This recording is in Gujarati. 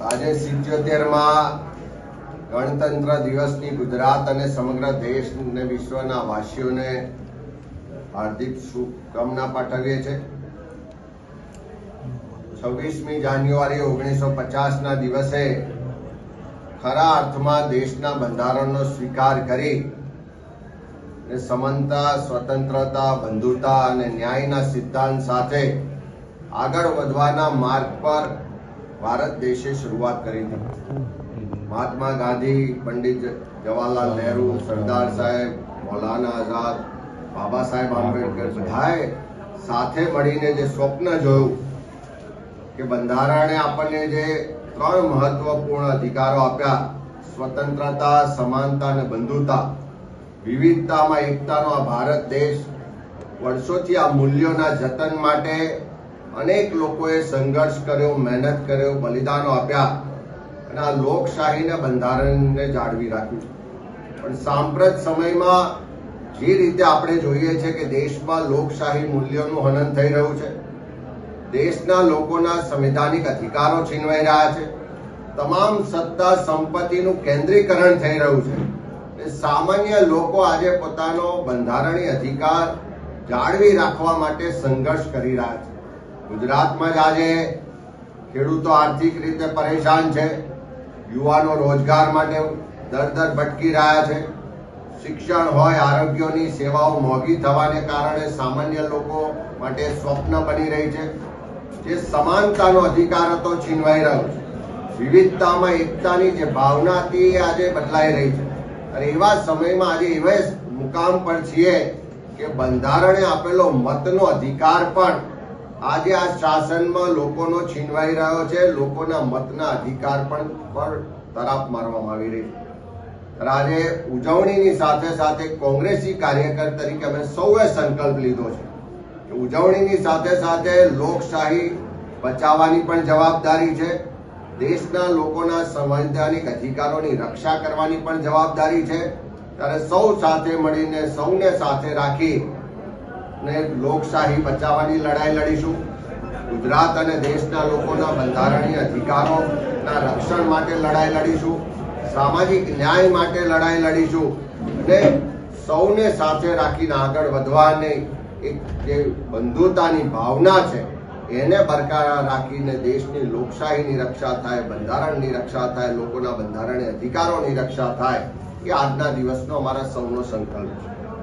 આજે સિત્યોતેરમાં ગણતંત્ર દિવસની ગુજરાત અને સમગ્ર દેશ અને વિશ્વના વાસીઓને હાર્દિક શુભકામના પાઠવીએ છે. છવ્વીસમી જાન્યુઆરી ઓગણીસો પચાસના દિવસે ખરા અર્થમાં દેશના બંધારણનો સ્વીકાર કરી સમાનતા, સ્વતંત્રતા, બંધુતા અને ન્યાયના સિદ્ધાંત સાથે આગળ વધવાના માર્ગ પર ભારત દેશે શરૂઆત કરી હતી. મહાત્મા ગાંધી, પંડિત જવાહરલાલ નહેરુ, સરદાર સાહેબ, મૌલાના આઝાદ, બાબા સાહેબ આંબેડકર બધાએ સાથે મળીને જે સ્વપ્ન જોયું કે બંધારણે આપણને જે ત્રણ મહત્વપૂર્ણ અધિકારો આપ્યા, સ્વતંત્રતા, સમાનતા અને બંધુતા, વિવિધતામાં એકતાનો આ ભારત દેશ, વર્ષોથી આ મૂલ્યોના જતન માટે અનેક લોકોએ સંઘર્ષ કર્યો, મહેનત કર્યો, બલિદાનો આપ્યા અને આ લોકશાહીને બંધારણને જાળવી રાખ્યું. પણ સાંપ્રત સમયમાં જે રીતે આપણે જોઈએ છે કે દેશમાં લોકશાહી મૂલ્યોનું હનન થઈ રહ્યું છે, દેશના લોકોના સંવિધાનિક અધિકારો છીનવાઈ રહ્યા છે, તમામ સત્તા સંપત્તિનું કેન્દ્રીકરણ થઈ રહ્યું છે સામાન્ય લોકો આજે પોતાનો બંધારણીય અધિકાર જાળવી રાખવા માટે સંઘર્ષ કરી રહ્યા છે. ગુજરાતમાં જ આજે ખેડૂતો આર્થિક રીતે પરેશાન છે. યુવાનો રોજગાર માટે દર દર ભટકી રહ્યા છે. શિક્ષણ હોય, આરોગ્યની સેવાઓ મોંઘી થવાને કારણે સામાન્ય લોકો માટે સ્વપ્ન બની રહી છે. જે સમાનતાનો અધિકાર હતો, છીનવાઈ રહ્યો છે. વિવિધતામાં એકતાની જે ભાવના હતી એ આજે બદલાઈ રહી છે. અને એવા સમયમાં આજે એવા મુકામ પર છીએ કે બંધારણે આપેલો મતનો અધિકાર પણ આજે આ શાસનમાં લોકોનો છીનવાઈ રહ્યો છે, લોકોના મતના અધિકાર પણ પર તરાપ મારવામાં આવી રહી છે. આજે ઉજવણીની સાથે સાથે કોંગ્રેસી કાર્યકર તરીકે અમે સૌએ સંકલ્પ લીધો છે ઉજવણીની સાથે સાથે લોકશાહી બચાવવાની પણ જવાબદારી છે, દેશના લોકોના સંવૈધાનિક અધિકારોની રક્ષા કરવાની પણ જવાબદારી છે. ત્યારે સૌ સાથે મળીને, સૌને સાથે રાખી ને લોકશાહી બચાવવાની લડાઈ લડીશું. ગુજરાત અને દેશના લોકોના બંધારણીય અધિકારોના રક્ષણ માટે લડાઈ લડીશું. સામાજિક ન્યાય માટે લડાઈ લડીશું. ને સૌને સાથે રાખીને આગળ વધવાની એક જે બંધુતાની ભાવના છે, એને બરકરાર રાખીને દેશની લોકશાહીની રક્ષા થાય, બંધારણની રક્ષા થાય, લોકોના બંધારણીય અધિકારોની રક્ષા થાય, એ આજના દિવસનો અમારા સૌનો સંકલ્પ છે.